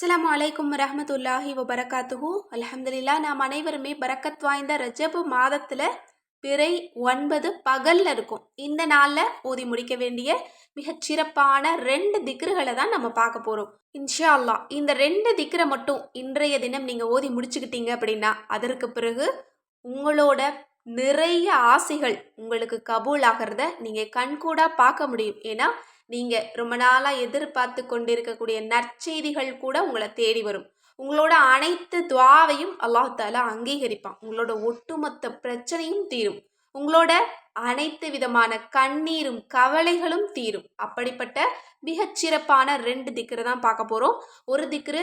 அஸ்லாம் அலைக்கும் ரஹமத்துல்லாஹி வபரகாத்துஹூ. அலமதுல்லா நாம் அனைவருமே பரக்கத் வாய்ந்த ரஜபு மாதத்தில் பிறை ஒன்பது பகலில் இருக்கும். இந்த நாளில் ஓதி முடிக்க வேண்டிய மிகச் சிறப்பான ரெண்டு திக்ருகளை தான் நம்ம பார்க்க போகிறோம் இன்ஷா அல்லா இந்த ரெண்டு திக்ரை மட்டும் இன்றைய தினம் நீங்கள் ஓதி முடிச்சுக்கிட்டீங்க அப்படின்னா அதற்கு பிறகு உங்களோட நிறைய ஆசைகள் உங்களுக்கு கபூல் ஆகிறத நீங்கள் கண்கூடாக பார்க்க முடியும். ஏன்னா நீங்கள் ரொம்ப நாளாக எதிர்பார்த்து கொண்டிருக்கக்கூடிய நற்செய்திகள் கூட உங்களை தேடி வரும். உங்களோட அனைத்து துவாவையும் அல்லாஹ் தாலா அங்கீகரிப்பான். உங்களோட ஒட்டுமொத்த பிரச்சனையும் தீரும். உங்களோட அனைத்து விதமான கண்ணீரும் கவலைகளும் தீரும். அப்படிப்பட்ட மிகச்சிறப்பான ரெண்டு திக்கரை தான் பார்க்க போகிறோம் ஒரு திக்கரு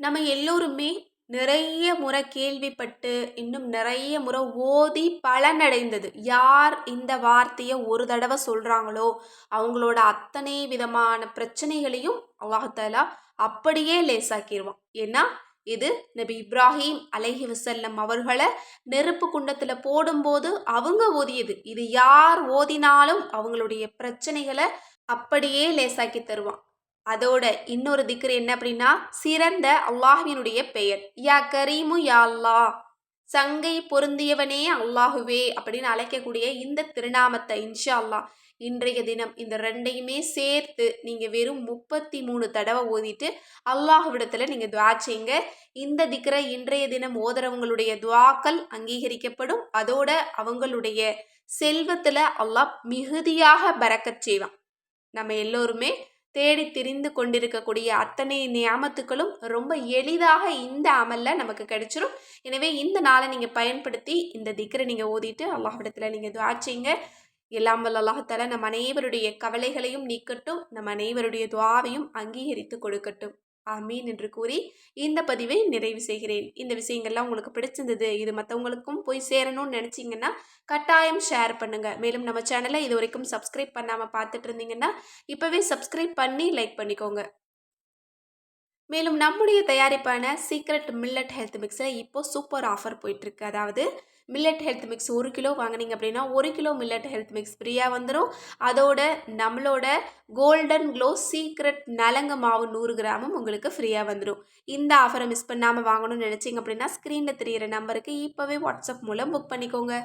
நம்ம எல்லோருமே நிறைய முறை கேள்விப்பட்டு இன்னும் நிறைய முறை ஓதி பலனடைந்தது. யார் இந்த வார்த்தையை ஒரு தடவை சொல்கிறாங்களோ அவங்களோட அத்தனை விதமான பிரச்சனைகளையும் அல்லாஹாலா அப்படியே லேசாக்கிடுவான் ஏன்னா இது நபி இப்ராஹிம் அலஹி வசல்லம் அவர்களை நெருப்பு குண்டத்தில் போடும்போது அவங்க ஓதியது. இது யார் ஓதினாலும் அவங்களுடைய பிரச்சனைகளை அப்படியே லேசாக்கி தருவான். அதோட இன்னொரு திக்ரு என்ன அப்படின்னா சிறந்த அல்லாஹினுடைய பெயர். யா கரீமு யா அல்லா சங்கை பொருந்தியவனே அல்லாஹுவே அப்படின்னு அழைக்கக்கூடிய இந்த திருநாமத்தை இன்ஷா அல்லாஹ் இன்றைய தினம் இந்த ரெண்டையுமே சேர்த்து நீங்கள் வெறும் முப்பத்தி மூணு தடவை ஓதிட்டு அல்லாஹுவிடத்தில் நீங்கள் துவா செய்யுங்க. இந்த திக்கரை இன்றைய தினம் ஓதுறவங்களுடைய துவாக்கள் அங்கீகரிக்கப்படும். அதோட அவங்களுடைய செல்வத்தில் அல்லாஹ் மிகுதியாக பறக்கச் செய்வான். நம்ம எல்லோருமே தேடி திரிந்து கொண்டிருக்கக்கூடிய அத்தனை நியாமத்துக்களும் ரொம்ப எளிதாக இந்த அமலில் நமக்கு கிடைச்சிரும். எனவே இந்த நாளை நீங்கள் பயன்படுத்தி இந்த திக்கரை நீங்கள் ஓதிட்டு அல்லாஹிடத்தில் நீங்கள் துவாச்சிங்க எல்லாம் வல்ல அல்லாஹால நம் அனைவருடைய கவலைகளையும் நீக்கட்டும். நம் அனைவருடைய துவாவையும் அங்கீகரித்து கொடுக்கட்டும். ஆமீன் என்று கூறி இந்த பதிவை நிறைவு செய்கிறேன். இந்த விஷயங்கள்லாம் உங்களுக்கு பிடிச்சிருந்தது இது மற்றவங்களுக்கும் போய் சேரணும்னு நினச்சிங்கன்னா கட்டாயம் ஷேர் பண்ணுங்கள் மேலும் நம்ம சேனலை இது வரைக்கும் சப்ஸ்கிரைப் பண்ணாமல் பார்த்துட்டு இருந்தீங்கன்னா இப்போவே சப்ஸ்கிரைப் பண்ணி லைக் பண்ணிக்கோங்க. மேலும் நம்முடைய தயாரிப்பான சீக்ரெட் மில்லட் ஹெல்த் மிக்ஸில் இப்போது சூப்பர் ஆஃபர் போயிட்டுருக்கு. அதாவது மில்லட் ஹெல்த் மிக்ஸ் ஒரு கிலோ வாங்கினீங்க அப்படின்னா ஒரு கிலோ மில்லட் ஹெல்த் மிக்ஸ் ஃப்ரீயாக வந்துடும் அதோட நம்மளோட கோல்டன் க்ளோ சீக்ரெட் நலங்கு மாவு நூறு கிராமும் உங்களுக்கு ஃப்ரீயாக வந்துடும் இந்த ஆஃபரை மிஸ் பண்ணாமல் வாங்கணும்னு நினச்சிங்க அப்படின்னா ஸ்க்ரீனில் தெரிகிற நம்பருக்கு இப்போவே வாட்ஸ்அப் மூலம் புக் பண்ணிக்கோங்க.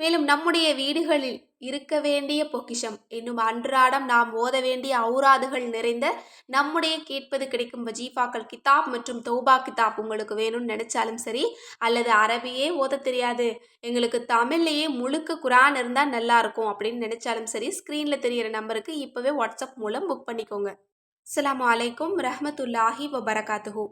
மேலும் நம்முடைய வீடுகளில் இருக்க வேண்டிய பொக்கிஷம். என்னும் அன்றாடம் நாம் ஓத வேண்டிய ஔராதுகள் நிறைந்த நம்முடைய கேட்பது கிடைக்கும் வஜீஃபாக்கள் கிதாப் மற்றும் தௌபா கிதாப் உங்களுக்கு வேணும்னு நினச்சாலும் சரி அல்லது அரபியே ஓத தெரியாது. எங்களுக்கு தமிழ்லேயே முழுக்க குரான் இருந்தால் நல்லா இருக்கும் அப்படின்னு நினச்சாலும் சரி ஸ்க்ரீனில் தெரிகிற நம்பருக்கு இப்போவே வாட்ஸ்அப் மூலம் புக் பண்ணிக்கோங்க. அஸ்லாம் வலைக்கம் ரஹமத்துல்லாஹி வபரகாத்துஹூ.